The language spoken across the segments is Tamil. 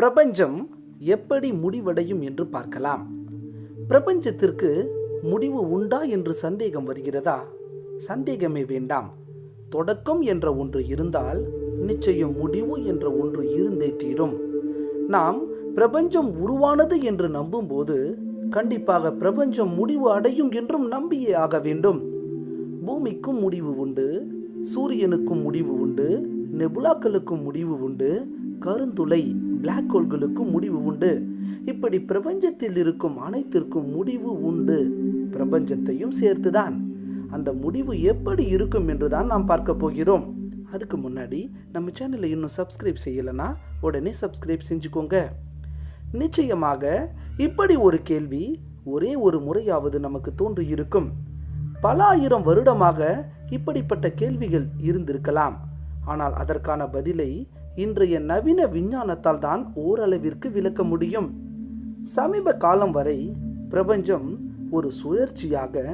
பிரபஞ்சம் எப்படி முடிவடையும் என்று பார்க்கலாம். பிரபஞ்சத்திற்கு முடிவு உண்டா என்று சந்தேகம் வருகிறதா? சந்தேகமே வேண்டாம். தொடக்கம் என்ற ஒன்று இருந்தால் நிச்சயம் முடிவு என்ற ஒன்று இருந்தே தீரும். நாம் பிரபஞ்சம் உருவானது என்று நம்பும்போது கண்டிப்பாக பிரபஞ்சம் முடிவு அடையும் என்றும் நம்பியே ஆக வேண்டும். பூமிக்கும் முடிவு உண்டு சூரியனுக்கும் முடிவு உண்டு நெபுலாக்களுக்கும் முடிவு உண்டு கருந்துளை பிளாக் ஹோல்களுக்கும் முடிவு உண்டு. இப்படி பிரபஞ்சத்தில் இருக்கும் அனைத்திற்கும் முடிவு உண்டு. பிரபஞ்சத்தையும் சேர்த்துதான். அந்த முடிவு எப்படி இருக்கும் என்று தான் நாம் பார்க்க போகிறோம். அதுக்கு முன்னாடி நம்ம சேனலை இன்னும் சப்ஸ்கிரைப் செய்யலைன்னா உடனே சப்ஸ்கிரைப் செஞ்சுக்கோங்க. நிச்சயமாக இப்படி ஒரு கேள்வி ஒரே ஒரு முறையாவது நமக்கு தோன்றியிருக்கும் பல ஆயிரம் வருடமாக இப்படிப்பட்ட கேள்விகள் இருந்திருக்கலாம். ஆனால் அதற்கான பதிலை இன்றைய நவீன விஞ்ஞானத்தால் தான் ஓரளவிற்கு விளக்க முடியும். சமீப காலம் வரை பிரபஞ்சம் ஒரு சுழற்சியாக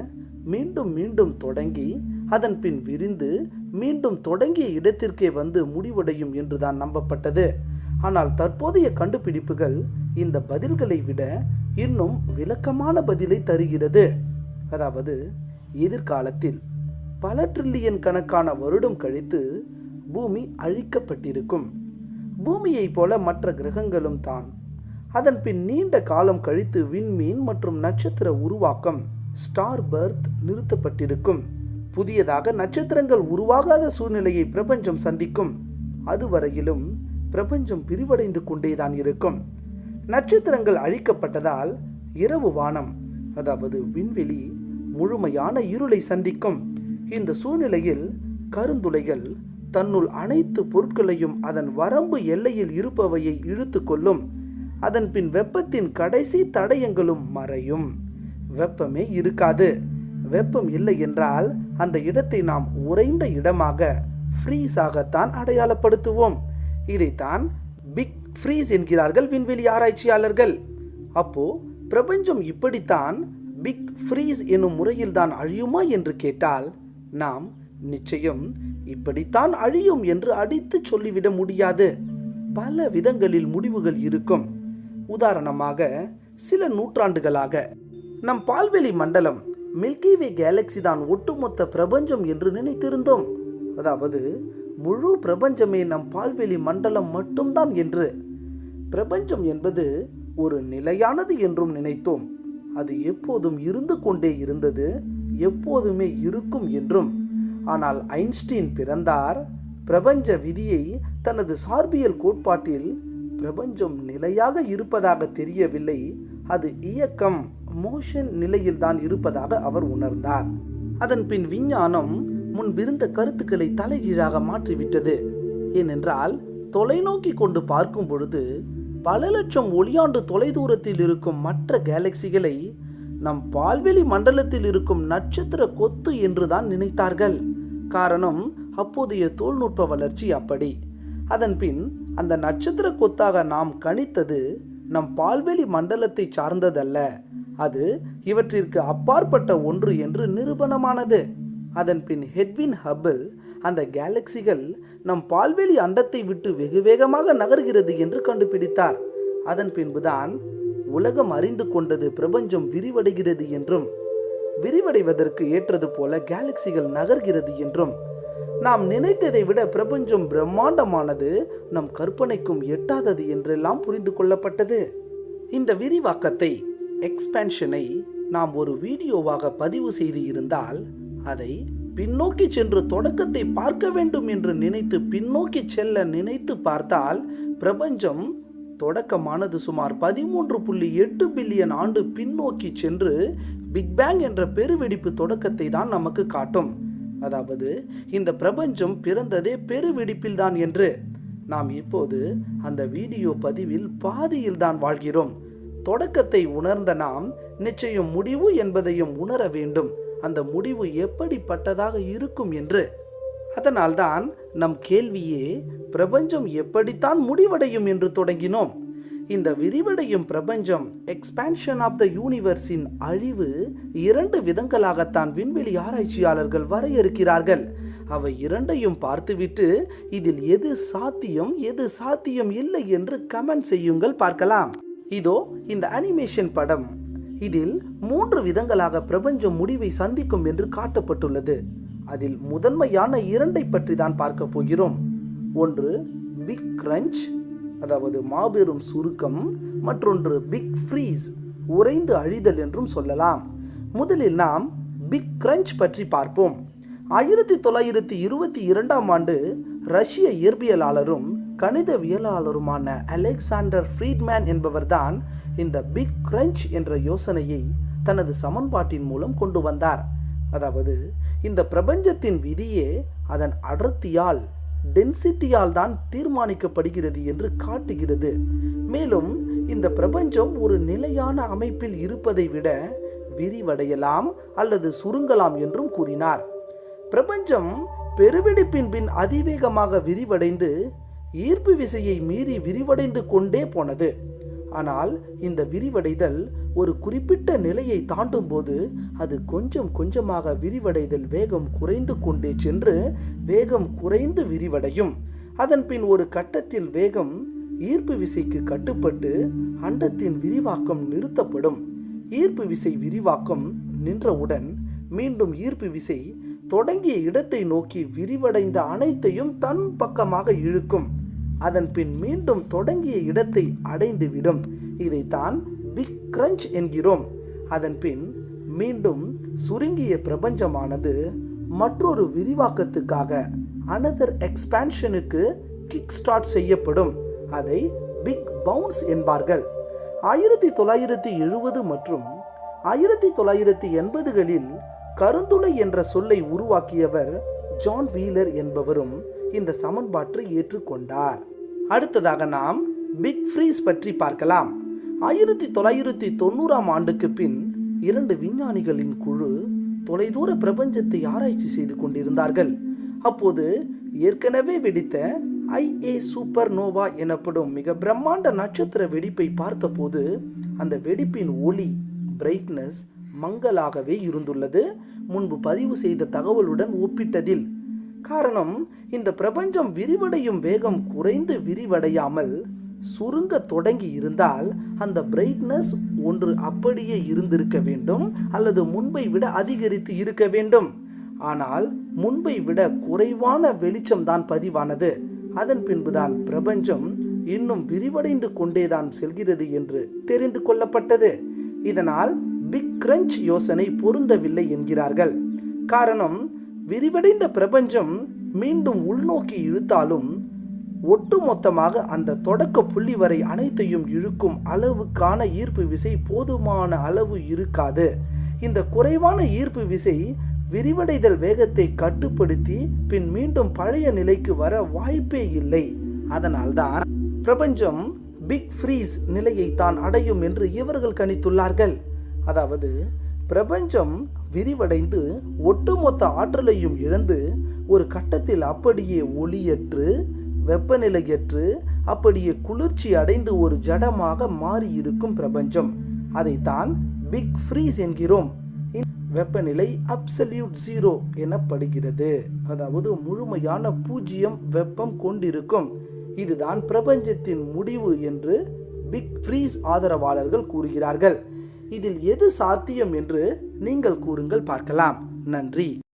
மீண்டும் மீண்டும் தொடங்கி அதன் பின் விரிந்து மீண்டும் தொடங்கிய இடத்திற்கே வந்து முடிவடையும் என்றுதான் நம்பப்பட்டது. ஆனால் தற்போதைய கண்டுபிடிப்புகள் இந்த பதில்களை விட இன்னும் விளக்கமான பதிலை தருகிறது. அதாவது எதிர்காலத்தில் பல ட்ரில்லியன் கணக்கான வருடம் கழித்து பூமி அழிக்கப்பட்டிருக்கும். பூமியைப் போல மற்ற கிரகங்களும் தான். அதன் பின் நீண்ட காலம் கழித்து விண்மீன் மற்றும் நட்சத்திர உருவாக்கம் ஸ்டார் பர்த் நிறுத்தப்பட்டிருக்கும். புதியதாக நட்சத்திரங்கள் உருவாகாத சூழ்நிலையை பிரபஞ்சம் சந்திக்கும். அதுவரையிலும் பிரபஞ்சம் விரிவடைந்து கொண்டேதான் இருக்கும். நட்சத்திரங்கள் அழிக்கப்பட்டதால் இரவு வானம் அதாவது விண்வெளி முழுமையான இருளை சந்திக்கும். இந்த சூழ்நிலையில் கருந்துளைகள் தன்னுள் அனைத்து பொருட்களையும் அதன் வரம்பு எல்லையில் இருப்பவையை இழுத்து கொள்ளும். அதன் பின் வெப்பத்தின் கடைசி தடயங்களும் மறையும். வெப்பமே இருக்காது. வெப்பம் இல்லை என்றால் அந்த இடத்தை நாம் உறைந்த இடமாக ஃப்ரீஸாகத்தான் அடையாளப்படுத்துவோம். இதைத்தான் பிக் ஃப்ரீஸ் என்கிறார்கள் விண்வெளி ஆராய்ச்சியாளர்கள். அப்போ பிரபஞ்சம் இப்படித்தான் பிக் ஃப்ரீஸ் என்னும் முறையில்தான் அழியுமா என்று கேட்டால் நாம் நிச்சயம் இப்படித்தான் அழியும் என்று அடித்து சொல்லிவிட முடியாது. பல விதங்களில் முடிவுகள் இருக்கும். உதாரணமாக சில நூற்றாண்டுகளாக நம் பால்வெளி மண்டலம் மில்கி வே கேலக்சி தான் ஒட்டுமொத்த பிரபஞ்சம் என்று நினைத்திருந்தோம். அதாவது முழு பிரபஞ்சமே நம் பால்வெளி மண்டலம் மட்டும்தான் என்று. பிரபஞ்சம் என்பது ஒரு நிலையானது என்றும் நினைத்தோம். அது எப்போதும் இருந்து கொண்டே இருந்தது எப்போதுமே இருக்கும் என்றும். ஆனால் ஐன்ஸ்டீன் பிறந்தார். பிரபஞ்ச விதியை தனது சார்பியல் கோட்பாட்டில் பிரபஞ்சம் நிலையாக இருப்பதாக தெரியவில்லை. அது இயக்கம் மோஷன் நிலையில்தான் இருப்பதாக அவர் உணர்ந்தார். அதன் பின் விஞ்ஞானம் முன்பிருந்த கருத்துக்களை தலைகீழாக மாற்றிவிட்டது. ஏனென்றால் தொலைநோக்கி கொண்டு பார்க்கும் பொழுது பல லட்சம் ஒளியாண்டு தொலைதூரத்தில் இருக்கும் மற்ற கேலக்சிகளை நம் பால்வெளி மண்டலத்தில் இருக்கும் நட்சத்திர கொத்து என்றுதான் நினைத்தார்கள். காரணம் அப்போதைய தொழில்நுட்ப வளர்ச்சி அப்படி. அதன் பின் அந்த நட்சத்திர கொத்தாக நாம் கணித்தது நம் பால்வெளி மண்டலத்தை சார்ந்ததல்ல. அது இவற்றிற்கு அப்பாற்பட்ட ஒன்று என்று நிரூபணமானது. அதன்பின் ஹெட்வின் ஹபிள் அந்த கேலக்சிகள் நம் பால்வெளி அண்டத்தை விட்டு வெகு வேகமாக நகர்கிறது என்று கண்டுபிடித்தார். அதன் பின்புதான் உலகம் அறிந்து கொண்டது பிரபஞ்சம் விரிவடைகிறது என்றும் விரிவடைவதற்கு ஏற்றது போல கேலக்சிகள் நகர்கிறது என்றும் நாம் நினைத்ததை விட பிரபஞ்சம் பிரம்மாண்டமானது நம் கற்பனைக்கும் எட்டாதது என்றெல்லாம் புரிந்து கொள்ளப்பட்டது. இந்த விரிவாக்கத்தை எக்ஸ்பேன்ஷனை நாம் ஒரு வீடியோவாக பதிவு செய்து இருந்தால் அதை பின்னோக்கி சென்று தொடக்கத்தை பார்க்க வேண்டும் என்று நினைத்து பின்னோக்கி செல்ல நினைத்து பார்த்தால் பிரபஞ்சம் தொடக்கமானது சுமார் பதிமூன்று புள்ளி எட்டு பில்லியன் ஆண்டு பின்னோக்கி சென்று பிக் பேங் என்ற பெருவெடிப்பு தொடக்கத்தை தான் நமக்கு காட்டும். அதாவது இந்த பிரபஞ்சம் பிறந்ததே பெருவெடிப்பில் தான் என்று. நாம் இப்போது அந்த வீடியோ பதிவில் பாதியில் தான் வாழ்கிறோம். தொடக்கத்தை உணர்ந்த நாம் நிச்சயம் முடிவு என்பதையும் உணர வேண்டும். அந்த முடிவு எப்படிப்பட்டதாக இருக்கும் என்று. அதனால்தான் நம் கேள்வியே பிரபஞ்சம் எப்படித்தான் முடிவடையும் என்று தொடங்கினோம். இந்த விரிவடையும் பிரபஞ்சம் எக்ஸ்பான்ஷன் ஆஃப் த யூனிவர்ஸின் அழிவு இரண்டு விதங்களாகத்தான் விண்வெளி ஆராய்ச்சியாளர்கள் வரையறுக்கிறார்கள். அவை இரண்டையும் பார்த்துவிட்டு இதில் எது சாத்தியம் எது சாத்தியம் இல்லை என்று கமெண்ட் செய்யுங்கள் பார்க்கலாம். இதோ இந்த அனிமேஷன் படம். இதில் மூன்று விதங்களாக பிரபஞ்சம் முடிவை சந்திக்கும் என்று காட்டப்பட்டுள்ளது. அதில் முதன்மையான இரண்டை பற்றி தான் பார்க்க போகிறோம். ஒன்று பிக் கிரஞ்ச் அதாவது மாபெரும் சுருக்கம் மற்றொன்று பிக் ஃப்ரீஸ் உறைந்து அழிதல் என்றும் சொல்லலாம். முதலில் நாம் பிக் கிரன்ச் பற்றி பார்ப்போம். ஆயிரத்தி தொள்ளாயிரத்தி இருபத்தி இரண்டாம் ஆண்டு ரஷ்ய இயற்பியலாளரும் கணிதவியலாளருமான அலெக்சாண்டர் ஃப்ரீட்மேன் என்பவர்தான் இந்த பிக் கிரஞ்ச் என்ற யோசனையை தனது சமன்பாட்டின் மூலம் கொண்டு வந்தார். அதாவது இந்த பிரபஞ்சத்தின் விதியே அதன் அடர்த்தியால் டென்சிட்டியால் தான் தீர்மானிக்கப்படுகிறது என்று காட்டுகிறது. மேலும் இந்த பிரபஞ்சம் ஒரு நிலையான அமைப்பில் இருப்பதை விட விரிவடையலாம் அல்லது சுருங்கலாம் என்றும் கூறினார். பிரபஞ்சம் பெருவெடிப்பின் பின் அதிவேகமாக விரிவடைந்து ஈர்ப்பு விசையை மீறி விரிவடைந்து கொண்டே போனது. ஆனால் இந்த விரிவடைதல் ஒரு குறிப்பிட்ட நிலையை தாண்டும் போது அது கொஞ்சம் கொஞ்சமாக விரிவடைதல் வேகம் குறைந்து கொண்டே சென்று வேகம் குறைந்து விரிவடையும். அதன் பின் ஒரு கட்டத்தில் வேகம் ஈர்ப்பு விசைக்கு கட்டுப்பட்டு அண்டத்தின் விரிவாக்கம் நிறுத்தப்படும். ஈர்ப்பு விசை விரிவாக்கம் நின்றவுடன் மீண்டும் ஈர்ப்பு விசை தொடங்கிய இடத்தை நோக்கி விரிவடைந்த அனைத்தையும் தன் பக்கமாக இழுக்கும். அதன் பின் மீண்டும் தொடங்கிய இடத்தை அடைந்துவிடும். இதைத்தான் பிக் கிரஞ்ச் என்கிறோம். அதன் பின் மீண்டும் சுருங்கிய பிரபஞ்சமானது மற்றொரு விரிவாக்கத்துக்காக அனதர் எக்ஸ்பான்ஷனுக்கு கிக் ஸ்டார்ட் செய்யப்படும். அதை பிக் பவுன்ஸ் என்பார்கள். ஆயிரத்தி தொள்ளாயிரத்தி எழுபது மற்றும் ஆயிரத்தி தொள்ளாயிரத்தி எண்பதுகளில் கருந்துளை என்ற சொல்லை உருவாக்கியவர் ஜான் வீலர் என்பவரும் இந்த சமன்பாட்டை ஏற்றுக்கொண்டார். அடுத்ததாக நாம் பிக் ஃப்ரீஸ் பற்றி பார்க்கலாம். ஆயிரத்தி தொள்ளாயிரத்தி தொண்ணூறாம் ஆண்டுக்கு பின் இரண்டு விஞ்ஞானிகளின் குழு தொலைதூர பிரபஞ்சத்தை ஆராய்ச்சி செய்து கொண்டிருந்தார்கள். அப்போது ஏற்கனவே வெடித்த ஐஏ சூப்பர் நோவா எனப்படும் மிக பிரம்மாண்ட நட்சத்திர வெடிப்பை பார்த்தபோது அந்த வெடிப்பின் ஒளி பிரைட்னஸ் மங்கலாகவே இருந்துள்ளது. முன்பு பதிவு செய்த தகவலுடன் ஒப்பிட்டதில் காரணம் இந்த பிரபஞ்சம் விரிவடையும் வேகம் குறைந்து விரிவடையாமல் சுருங்க தொடங்கி இருந்தால் அந்த பிரைட்னஸ் ஒன்று அப்படியே இருந்திருக்க வேண்டும் அல்லது முன்பை விட அதிகரித்து இருக்க வேண்டும். ஆனால் முன்பை விட குறைவான வெளிச்சம் தான் பதிவானது. அதன் பின்புதான் பிரபஞ்சம் இன்னும் விரிவடைந்து கொண்டேதான் செல்கிறது என்று தெரிந்து கொள்ளப்பட்டது. இதனால் பிக் கிரஞ்ச் யோசனை பொருந்தவில்லை என்கிறார்கள். காரணம் விரிவடைந்த பிரபஞ்சம் மீண்டும் உள்நோக்கி இழுத்தாலும் ஒட்டுமொத்தமாக அந்த தொடக்க புள்ளி வரை அனைத்தையும் இழுக்கும் அளவுக்கான ஈர்ப்பு விசை போதுமான அளவு இருக்காது. இந்த குறைவான ஈர்ப்பு விசை விரிவடைதல் வேகத்தை கட்டுப்படுத்தி பின் மீண்டும் பழைய நிலைக்கு வர வாய்ப்பே இல்லை. அதனால்தான் பிரபஞ்சம் பிக் ஃப்ரீஸ் நிலையை தான் அடையும் என்று இவர்கள் கணித்துள்ளார்கள். அதாவது பிரபஞ்சம் விரிவடைந்து ஒட்டுமொத்த ஆற்றலையும் இழந்து ஒரு கட்டத்தில் அப்படியே ஒளியற்று வெப்பநிலையற்று அப்படியே குளிர்ச்சி அடைந்து ஒரு ஜடமாக மாறி இருக்கும் பிரபஞ்சம். அதைத்தான் பிக் ஃப்ரீஸ் என்கிறோம். வெப்பநிலை அப்சல்யூட் ஜீரோ எனப்படுகிறது. அதாவது முழுமையான பூஜ்ஜியம் வெப்பம் கொண்டிருக்கும். இதுதான் பிரபஞ்சத்தின் முடிவு என்று பிக் ஃப்ரீஸ் ஆதரவாளர்கள் கூறுகிறார்கள். இதில் எது சாத்தியம் என்று நீங்கள் கூறுங்கள் பார்க்கலாம். நன்றி.